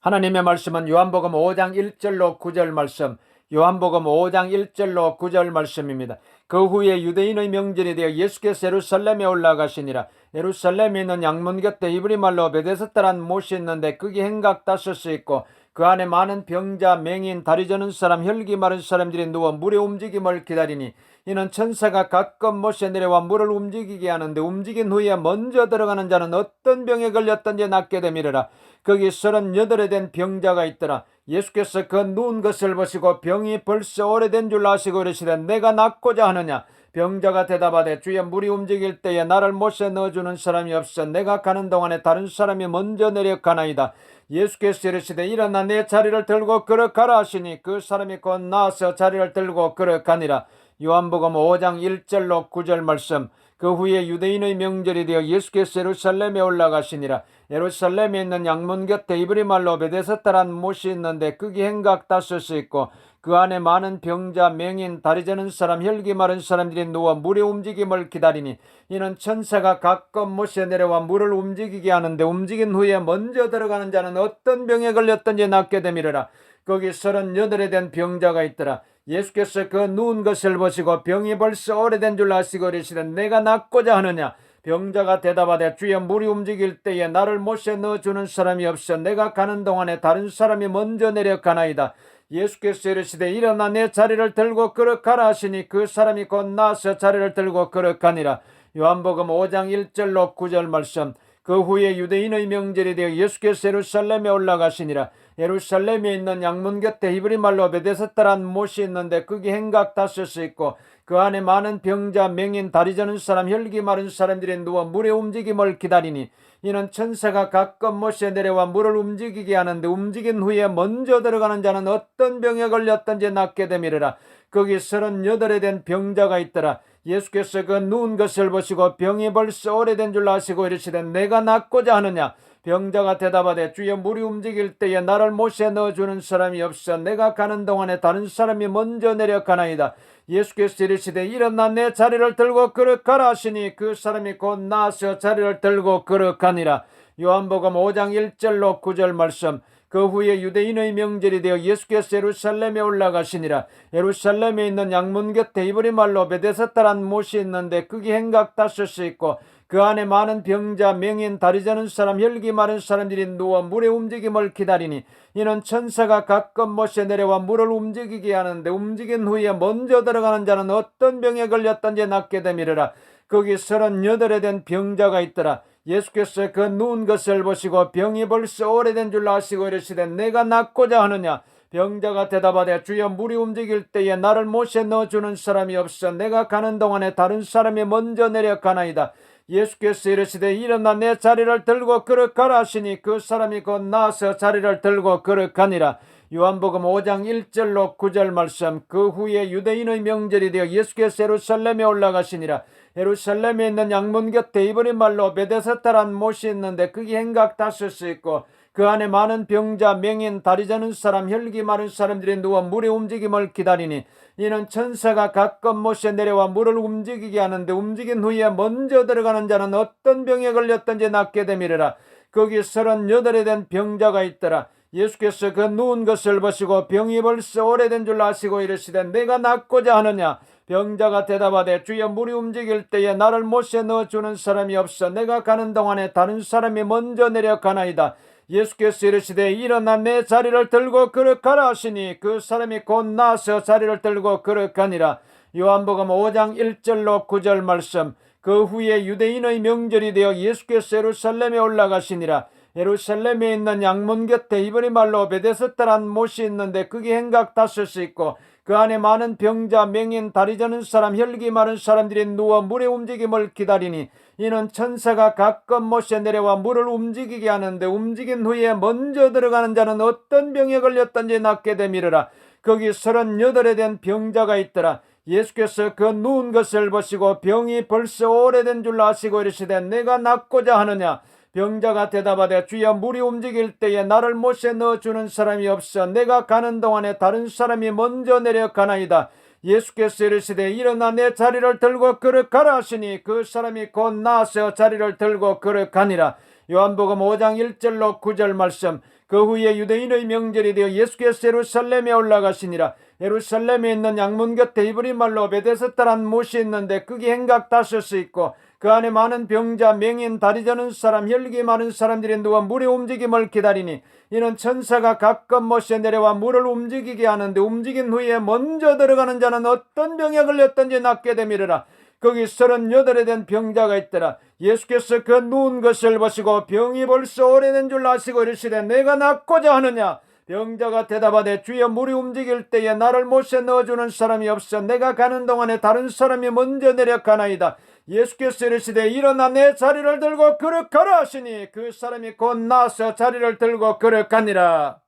하나님의 말씀은 요한복음 5장 1절로 9절 말씀, 요한복음 5장 1절로 9절 말씀입니다. 그 후에 유대인의 명절이 되어 예수께서 예루살렘에 올라가시니라. 예루살렘에 있는 양문 곁에 이브리 말로 베데스다란 못이 있는데 그게 행각 다섯이 있고 그 안에 많은 병자, 맹인, 다리 저는 사람, 혈기 마른 사람들이 누워 물의 움직임을 기다리니 이는 천사가 가끔 못에 내려와 물을 움직이게 하는데 움직인 후에 먼저 들어가는 자는 어떤 병에 걸렸던지 낫게 되미르라. 거기 서른여덟에 된 병자가 있더라. 예수께서 그 누운 것을 보시고 병이 벌써 오래된 줄 아시고 이르시되 내가 낫고자 하느냐 병자가 대답하되 주여 물이 움직일 때에 나를 못에 넣어주는 사람이 없어 내가 가는 동안에 다른 사람이 먼저 내려가나이다. 예수께서 이르시되 일어나 내 자리를 들고 걸어 가라 하시니 그 사람이 곧 나와서 자리를 들고 걸어 가니라. 요한복음 5장 1절로 9절 말씀 그 후에 유대인의 명절이 되어 예수께서 예루살렘에 올라가시니라. 예루살렘에 있는 양문 곁에 이브리 말로 베데스다란 못이 있는데 그게 행각 다섯이 있고 그 안에 많은 병자, 맹인, 다리 저는 사람, 혈기 마른 사람들이 누워 물의 움직임을 기다리니 이는 천사가 가끔 못에 내려와 물을 움직이게 하는데 움직인 후에 먼저 들어가는 자는 어떤 병에 걸렸든지 낫게 되미르라. 거기 서른여덟에 된 병자가 있더라 예수께서 그 누운 것을 보시고 병이 벌써 오래된 줄 아시고 이르시되 내가 낫고자 하느냐? 병자가 대답하되 주여 물이 움직일 때에 나를 못에 넣어주는 사람이 없어 내가 가는 동안에 다른 사람이 먼저 내려가나이다. 예수께서 이르시되 일어나 내 자리를 들고 걸어 가라 하시니 그 사람이 곧 나서 자리를 들고 걸어 가니라. 요한복음 5장 1절로 9절 말씀. 그 후에 유대인의 명절이 되어 예수께서 예루살렘에 올라가시니라 예루살렘에 있는 양문 곁에 히브리 말로 베데스다란 못이 있는데 그게 행각 다섯이 있고 그 안에 많은 병자, 맹인, 다리 저는 사람, 혈기 마른 사람들이 누워 물의 움직임을 기다리니 이는 천사가 가끔 못에 내려와 물을 움직이게 하는데 움직인 후에 먼저 들어가는 자는 어떤 병에 걸렸든지 낫게 되미르라. 거기 서른여덟에 된 병자가 있더라. 예수께서 그 누운 것을 보시고 병이 벌써 오래된 줄 아시고 이르시되 내가 낫고자 하느냐 병자가 대답하되 주여 물이 움직일 때에 나를 못에 넣어주는 사람이 없어 내가 가는 동안에 다른 사람이 먼저 내려가나이다. 예수께서 이르시되 일어나 내 자리를 들고 걸어가라 하시니 그 사람이 곧 나서 자리를 들고 걸어가니라. 요한복음 5장 1절로 9절 말씀. 그 후에 유대인의 명절이 되어 예수께서 예루살렘에 올라가시니라. 예루살렘에 있는 양문 곁에 이브리 말로 베데스다란 못이 있는데 그게 행각 다섯이 있고 그 안에 많은 병자, 명인, 다리 저는 사람, 혈기 마른 사람들이 누워 물의 움직임을 기다리니 이는 천사가 가끔 못에 내려와 물을 움직이게 하는데 움직인 후에 먼저 들어가는 자는 어떤 병에 걸렸던지 낫게 되미르라. 거기 서른여덟에 된 병자가 있더라. 예수께서 그 누운 것을 보시고 병이 벌써 오래된 줄 아시고 이르시되 내가 낫고자 하느냐? 병자가 대답하되 주여 물이 움직일 때에 나를 못에 넣어주는 사람이 없어 내가 가는 동안에 다른 사람이 먼저 내려가나이다 예수께서 이르시되 일어나 내 자리를 들고 걸어가라 하시니 그 사람이 곧 나서 자리를 들고 걸어가니라. 요한복음 5장 1절로 9절 말씀 그 후에 유대인의 명절이 되어 예수께서 예루살렘에 올라가시니라 예루살렘에 있는 양문 곁에 이브리 말로 베데스다란 못이 있는데 그게 행각 다섯이 있고 그 안에 많은 병자, 명인, 다리 저는 사람, 혈기 마른 사람들이 누워 물의 움직임을 기다리니 이는 천사가 가끔 못에 내려와 물을 움직이게 하는데 움직인 후에 먼저 들어가는 자는 어떤 병에 걸렸든지 낫게 되미르라. 거기 서른여덟에 된 병자가 있더라. 예수께서 그 누운 것을 보시고 병이 벌써 오래된 줄 아시고 이르시되 내가 낫고자 하느냐 병자가 대답하되 주여 물이 움직일 때에 나를 못에 넣어주는 사람이 없어 내가 가는 동안에 다른 사람이 먼저 내려가나이다. 예수께서 이르시되 일어나 내 자리를 들고 걸어가라 하시니 그 사람이 곧 나서 자리를 들고 걸어가니라. 요한복음 5장 1절로 9절 말씀. 그 후에 유대인의 명절이 되어 예수께서 예루살렘에 올라가시니라. 예루살렘에 있는 양문 곁에 이브리 말로 베데스다란 못이 있는데 그게 행각 다섯이 있고 그 안에 많은 병자, 맹인, 다리 저는 사람, 혈기 마른 사람들이 누워 물의 움직임을 기다리니 이는 천사가 가끔 못에 내려와 물을 움직이게 하는데 움직인 후에 먼저 들어가는 자는 어떤 병에 걸렸던지 낫게 되미르라. 거기 서른여덟에 된 병자가 있더라. 예수께서 그 누운 것을 보시고 병이 벌써 오래된 줄 아시고 이르시되 내가 낫고자 하느냐 병자가 대답하되 주여 물이 움직일 때에 나를 못에 넣어주는 사람이 없어. 내가 가는 동안에 다른 사람이 먼저 내려가나이다. 예수께서 이르시되 일어나 내 자리를 들고 걸어가라 하시니 그 사람이 곧 나서 자리를 들고 걸어가니라. 요한복음 5장 1절로 9절 말씀. 그 후에 유대인의 명절이 되어 예수께서 예루살렘에 올라가시니라. 예루살렘에 있는 양문 곁에 이브리 말로 베데스다란 못이 있는데 그게 행각 다섯이 있고 그 안에 많은 병자, 맹인, 다리 저는 사람, 혈기 많은 사람들이 누워 물의 움직임을 기다리니 이는 천사가 가끔 못에 내려와 물을 움직이게 하는데 움직인 후에 먼저 들어가는 자는 어떤 병에 걸렸든지 낫게 되미르라. 거기 서른여덟에 된 병자가 있더라. 예수께서 그 누운 것을 보시고 병이 벌써 오래된 줄 아시고 이르시되 내가 낫고자 하느냐? 병자가 대답하되 주여 물이 움직일 때에 나를 못에 넣어주는 사람이 없어 내가 가는 동안에 다른 사람이 먼저 내려가나이다. 예수께서 이르시되 일어나 내 자리를 들고 걸어가라 하시니 그 사람이 곧 나서 자리를 들고 걸어가니라.